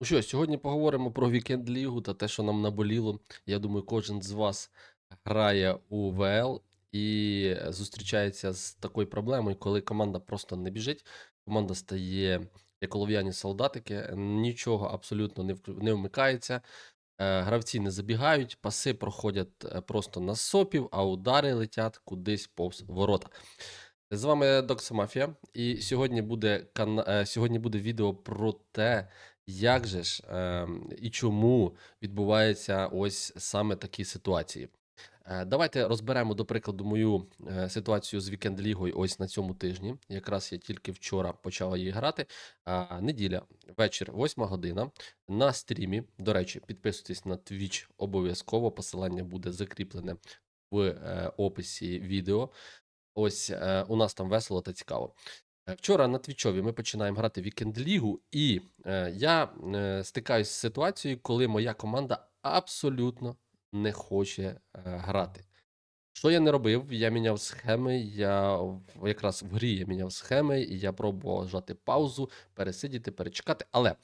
Ну що, сьогодні поговоримо про вікенд лігу та те, що нам наболіло. Я думаю, кожен з вас грає у ВЛ і зустрічається з такою проблемою, коли команда просто не біжить, команда стає як олов'яні солдатики, нічого абсолютно не вмикається. е, Гравці не забігають, паси проходять е, просто на сопів, а удари летять кудись повз ворота. З вами Докса Мафія, і сьогодні буде кана... е, сьогодні буде відео про те, як же ж ем, і чому відбуваються ось саме такі ситуації. Е, Давайте розберемо, до прикладу, мою е, ситуацію з Вікенд Лігою ось на цьому тижні. Якраз я тільки вчора почав її грати. А, неділя, вечір, 8 година. На стрімі. До речі, підписуйтесь на Twitch обов'язково. Посилання буде закріплене в е, описі відео. Ось е, у нас там весело та цікаво. Вчора на Твічові ми починаємо грати Вікенд Лігу, і е, я е, стикаюсь з ситуацією, коли моя команда абсолютно не хоче е, грати. Що я не робив? Я міняв схеми. Я якраз в грі я міняв схеми, і я пробував жати паузу, пересидіти, перечекати. Але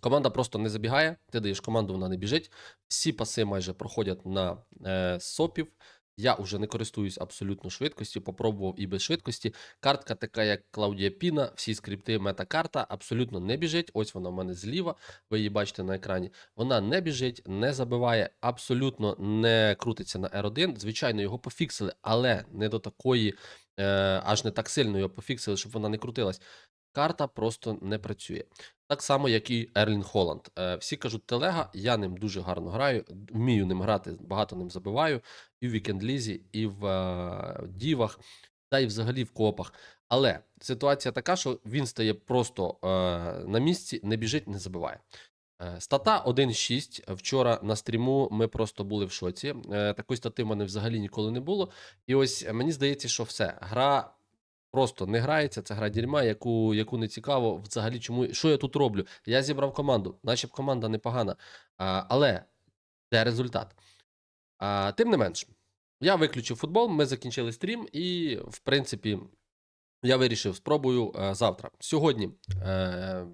команда просто не забігає. Ти даєш команду, вона не біжить. Всі паси майже проходять на е, сопів. Я вже не користуюсь абсолютно швидкістю, попробував і без швидкості. Картка така, як Клаудія Піна, всі скрипти метакарта абсолютно не біжить. Ось вона в мене зліва. Ви її бачите на екрані. Вона не біжить, не забиває, абсолютно не крутиться на R1. Звичайно, його пофіксили, але не до такої, е, аж не так сильно його пофіксили, щоб вона не крутилась. Карта просто не працює. Так само, як і Ерлін Холланд. Е, всі кажуть, телега, я ним дуже гарно граю, вмію ним грати, багато ним забиваю і в вікенд-лізі, і в е, дівах, та й взагалі в копах. Але ситуація така, що він стає просто е, на місці, не біжить, не забиває. Е, Стата 1.6. Вчора на стріму ми просто були в шоці. Такої стати в мене взагалі ніколи не було. І ось мені здається, що все. Гра просто не грається. Це гра дерьма, яку, яку не цікаво взагалі, чому що я тут роблю. Я зібрав команду, наче б команда непогана. А, але де результат? А, тим не менш, я виключив футбол, ми закінчили стрім, і, в принципі, я вирішив, спробую е, завтра. Сьогодні, е,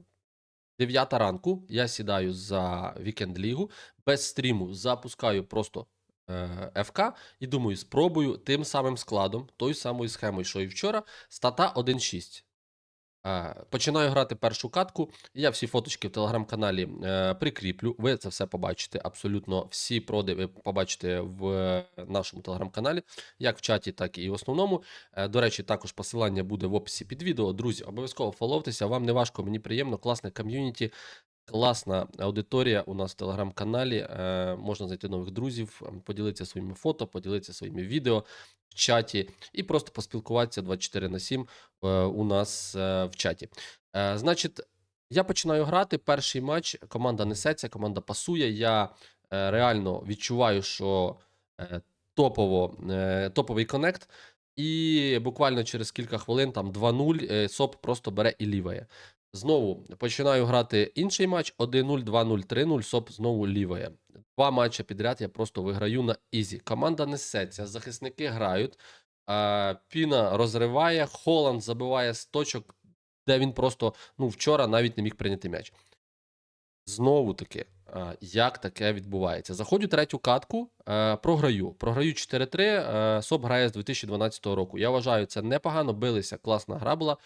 9 ранку, я сідаю за вікенд лігу, без стріму запускаю просто ФК і думаю, спробую тим самим складом, тою самою схемою, що і вчора, стата 1.6. Е, Починаю грати першу катку. Я всі фоточки в телеграм-каналі е, прикріплю. Ви це все побачите. Абсолютно всі проди ви побачите в е, нашому телеграм-каналі, як в чаті, так і в основному. Е, До речі, також посилання буде в описі під відео. Друзі, обов'язково фоловтеся. Вам не важко, мені приємно, класне ком'юніті. Класна аудиторія у нас в телеграм-каналі. Е, можна знайти нових друзів, поділитися своїми фото, поділитися своїми відео в чаті і просто поспілкуватися 24 на 7 е, у нас е, в чаті. Значить, я починаю грати. Перший матч команда несеться, команда пасує. Я реально відчуваю, що топово, топовий конект. І буквально через кілька хвилин, там 2-0, е, СОП просто бере і ліває. Знову починаю грати інший матч: 1-0, 2-0, 3-0, СОП знову ліває. Два матчі підряд я просто виграю на ізі. Команда несеться, захисники грають. Піна розриває, Холланд забиває з точок, де він просто ну, вчора навіть не міг прийняти м'яч. Знову таки, як таке відбувається? Заходжу третю катку, програю. Програю 4-3. е, СОП грає з 2012 року. Я вважаю, це непогано. Билися, класна гра була.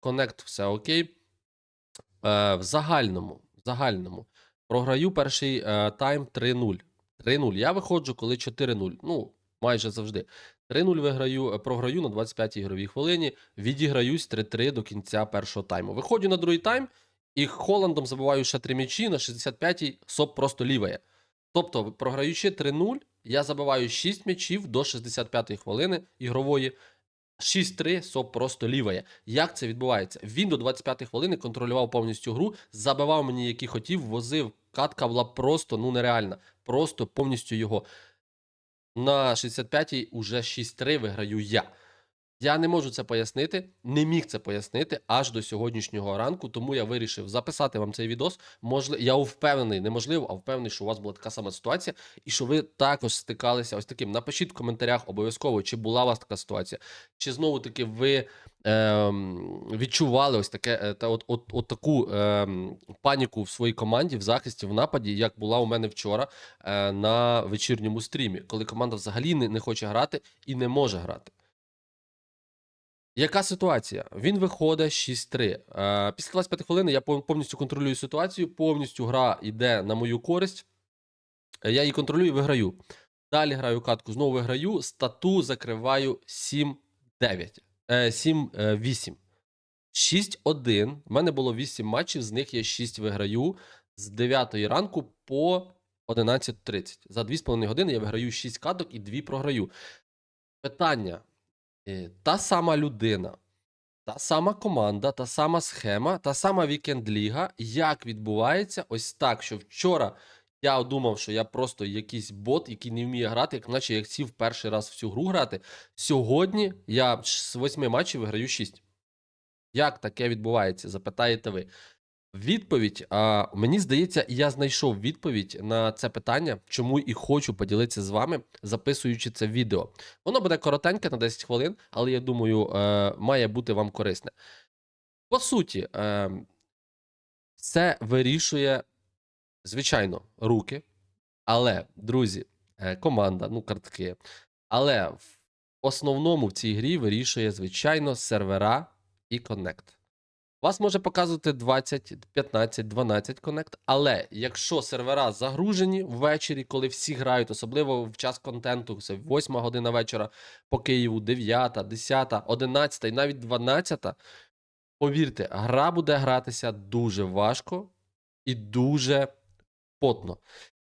Коннект, все окей. Е, в загальному, в загальному програю перший е, тайм 3-0. 3-0. Я виходжу, коли 4-0. Ну, майже завжди. 3-0 виграю, е, програю на 25-й ігровій хвилині. Відіграюсь 3-3 до кінця першого тайму. Виходжу на другий тайм, і Холландом забиваю ще 3 м'ячі, на 65-й СОП просто ліває. Тобто, програючи 3-0, я забиваю 6 м'ячів до 65-ї хвилини ігрової. 6-3 СОП просто ліває. Як це відбувається? Він до 25-ї хвилини контролював повністю гру, забивав мені, які хотів, возив. Катка була просто ну нереальна. Просто повністю його. На 65-й уже 6-3 виграю я. Я не можу це пояснити, не міг це пояснити аж до сьогоднішнього ранку, тому я вирішив записати вам цей відос. Можливо, я впевнений, неможливо, а впевнений, що у вас була така сама ситуація, і що ви також стикалися ось таким. Напишіть в коментарях обов'язково, чи була у вас така ситуація, чи знову таки ви ем, відчували ось таке е, та от, от, от таку ем, паніку в своїй команді в захисті, в нападі, як була у мене вчора е, на вечірньому стрімі, коли команда взагалі не, не хоче грати і не може грати. Яка ситуація? Він виходить 6-3. Е, Після 25 хвилини я повністю контролюю ситуацію, повністю гра йде на мою користь. Е, Я її контролюю і виграю. Далі граю катку, знову виграю. Стату закриваю 7-9. Е, 7-8. 6-1. У мене було 8 матчів, з них я 6 виграю з 9 ранку по 11.30. За 2,5 години я виграю 6 каток і 2 програю. Питання: та сама людина, та сама команда, та сама схема, та сама вікенд-ліга. Як відбувається ось так, що вчора я думав, що я просто якийсь бот, який не вміє грати, як наче я сів перший раз в цю гру грати. Сьогодні я з 8 матчів виграю 6. Як таке відбувається? Запитаєте ви. Відповідь, а, мені здається, я знайшов відповідь на це питання, чому і хочу поділитися з вами, записуючи це відео. Воно буде коротеньке на 10 хвилин, але я думаю, е, має бути вам корисне. По суті, це вирішує, звичайно, руки, але, друзі, е, команда, ну, картки. Але в основному в цій грі вирішує, звичайно, сервера і коннект. Вас може показувати 20, 15, 12 коннект, але якщо сервера загружені ввечері, коли всі грають, особливо в час контенту, це 8 година вечора по Києву, 9, 10, 11 і навіть 12, повірте, гра буде гратися дуже важко і дуже потно.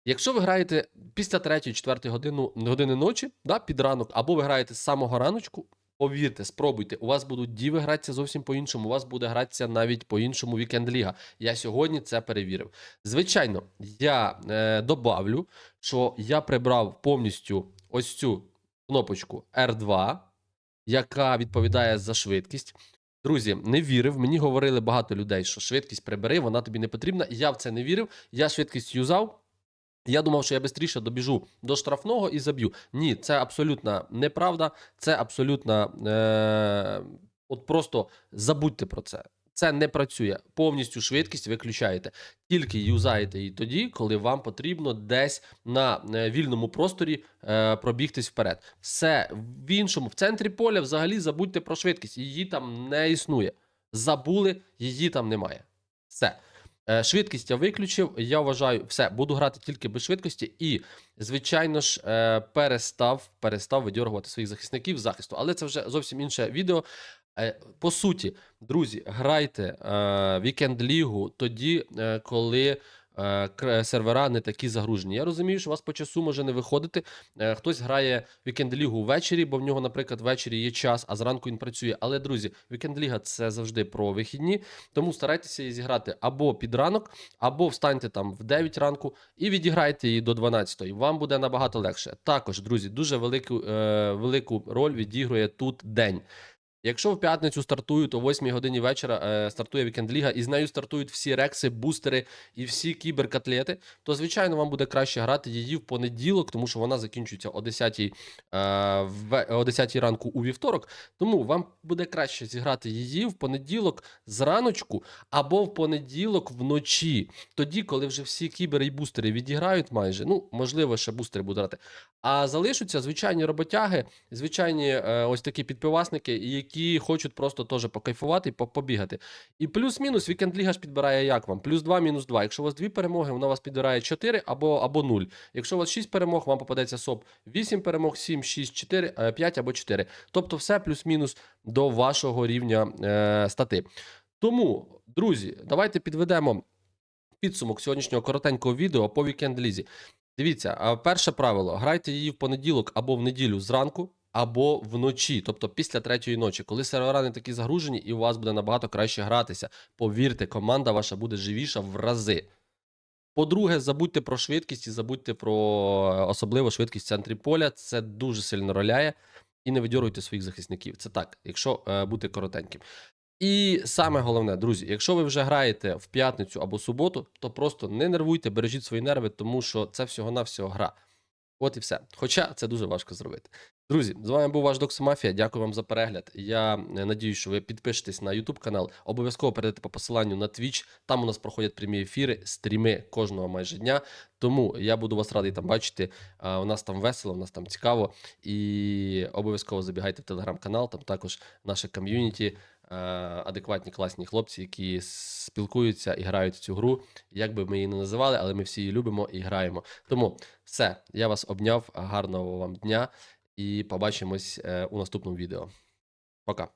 Якщо ви граєте після 3-4 години, години ночі, да, під ранок, або ви граєте з самого раночку, повірте, спробуйте, у вас будуть діви гратися зовсім по-іншому, у вас буде гратися навіть по-іншому вікенд ліга. Я сьогодні це перевірив. Звичайно, я е, добавлю, що я прибрав повністю ось цю кнопочку R2, яка відповідає за швидкість. Друзі, не вірив. Мені говорили багато людей, що швидкість прибери, вона тобі не потрібна. Я в це не вірив. Я швидкість юзав. Я думав, що я швидше добіжу до штрафного і заб'ю. Ні, це абсолютна неправда. Це абсолютно е- от просто забудьте про це. Це не працює. Повністю швидкість виключаєте. Тільки юзаєте її тоді, коли вам потрібно десь на е, вільному просторі е, пробігтись вперед. Все в іншому, в центрі поля, взагалі забудьте про швидкість. Її там не існує. Забули, її там немає. Все. Е, Швидкість я виключив. Я вважаю, все, буду грати тільки без швидкості, і, звичайно ж, е, перестав, перестав видьоргувати своїх захисників з захисту. Але це вже зовсім інше відео. Е, По суті, друзі, грайте вікенд лігу тоді, коли. Е, кр- Сервера не такі загружені. Я розумію, що у вас по часу може не виходити. Е, Хтось грає вікенд лігу ввечері, бо в нього, наприклад, ввечері є час, а зранку він працює. Але, друзі, вікенд ліга це завжди про вихідні. Тому старайтеся її зіграти або під ранок, або встаньте там в 9 ранку і відіграйте її до 12. Вам буде набагато легше. Також, друзі, дуже велику, е, велику роль відігрує тут день. Якщо в п'ятницю стартують о 8 годині вечора е, стартує вікенд ліга, і з нею стартують всі рекси, бустери і всі кіберкатлети, то звичайно вам буде краще грати її в понеділок, тому що вона закінчується о 10, е, в, о 10 ранку у вівторок. Тому вам буде краще зіграти її в понеділок зраночку або в понеділок вночі. Тоді, коли вже всі кібери і бустери відіграють майже, ну можливо, ще бустери будуть грати. А залишаться звичайні роботяги, звичайні е, ось такі підпивасники, які хочуть просто теж покайфувати і побігати. І плюс-мінус вікенд ліга ж підбирає як вам? Плюс 2, мінус 2. Якщо у вас дві перемоги, вона вас підбирає 4 або, або 0. Якщо у вас 6 перемог, вам попадеться СОП 8 перемог, 7, 6, 4, е, 5 або 4. Тобто все плюс-мінус до вашого рівня е, стати. Тому, друзі, давайте підведемо підсумок сьогоднішнього коротенького відео по вікенд лізі. Дивіться, перше правило: грайте її в понеділок або в неділю зранку, або вночі, тобто після третьої ночі, коли сервера не такі загружені, і у вас буде набагато краще гратися. Повірте, команда ваша буде живіша в рази. По-друге, забудьте про швидкість і забудьте про е, особливо швидкість в центрі поля. Це дуже сильно роляє. і не видьоруйте своїх захисників. Це так, якщо е, бути коротеньким. І саме головне, друзі, якщо ви вже граєте в п'ятницю або суботу, то просто не нервуйте, бережіть свої нерви, тому що це всього-навсього гра. От і все. Хоча це дуже важко зробити. Друзі, з вами був ваш Доксомафія. Дякую вам за перегляд. Я е, надію, що ви підпишетесь на YouTube канал. Обов'язково перейдете по посиланню на Twitch. Там у нас проходять прямі ефіри, стріми кожного майже дня. Тому я буду вас радий там бачити. У нас там весело, у нас там цікаво. І обов'язково забігайте в телеграм-канал. Там також наше ком'юніті, е, адекватні класні хлопці, які спілкуються і грають в цю гру. Як би ми її не називали, але ми всі її любимо і граємо. Тому все, я вас обняв. Гарного вам дня і побачимось е, у наступному відео. Пока.